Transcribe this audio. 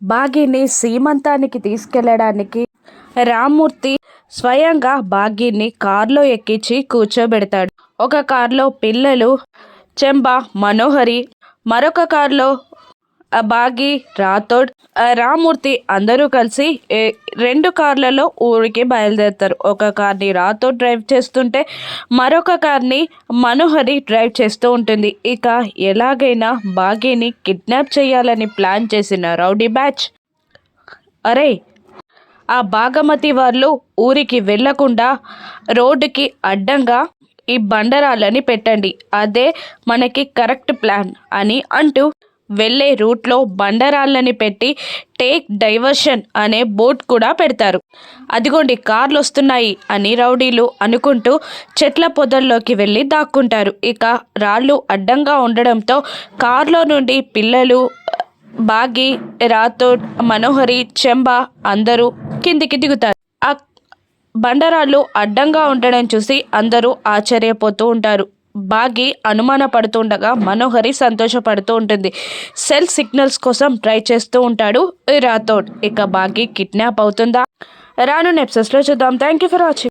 భాగ్యని సీమంతానికి తీసుకెళ్ళడానికి రామ్మూర్తి స్వయంగా భాగ్యని కారులో ఎక్కించి కూర్చోబెడతాడు. ఒక కారులో పిల్లలు చెంబ మనోహరి మరొక కారులో బాగి రాథోడ్ రామూర్తి అందరూ కలిసి రెండు కార్లలో ఊరికి బయలుదేరుతారు. ఒక కార్ని రాథోడ్ డ్రైవ్ చేస్తుంటే మరొక కార్ని మనోహరి డ్రైవ్ చేస్తూ ఉంటుంది. ఇక ఎలాగైనా బాగీని కిడ్నాప్ చేయాలని ప్లాన్ చేసిన రౌడీ బ్యాచ్ అరే ఆ బాగమతి వాళ్ళు ఊరికి వెళ్ళకుండా రోడ్డుకి అడ్డంగా ఈ బండరాళ్ళని పెట్టండి. అదే మనకి కరెక్ట్ ప్లాన్ అని అంటూ వెళ్ళే రూట్లో బండరాళ్ళని పెట్టి టేక్ డైవర్షన్ అనే బోర్డ్ కూడా పెడతారు. అదిగోండి కార్లు వస్తున్నాయి అని రౌడీలు అనుకుంటూ చెట్ల పొదల్లోకి వెళ్ళి దాక్కుంటారు. ఇక రాళ్ళు అడ్డంగా ఉండడంతో కారులో నుండి పిల్లలు బాగి రాథోడ్ మనోహరి చెంబ అందరూ కిందికి దిగుతారు. ఆ బండరాళ్ళు అడ్డంగా ఉండడం చూసి అందరూ ఆశ్చర్యపోతూ ఉంటారు. బాగి అనుమానపడుతుండగా మనోహరి సంతోషపడుతూ ఉంటుంది. సెల్ సిగ్నల్స్ కోసం ట్రై చేస్తూ ఉంటాడు రాథోడ్. ఇక బాగి కిడ్నాప్ అవుతుందా? రాను నెప్సెస్లో చూద్దాం. Thank you for watching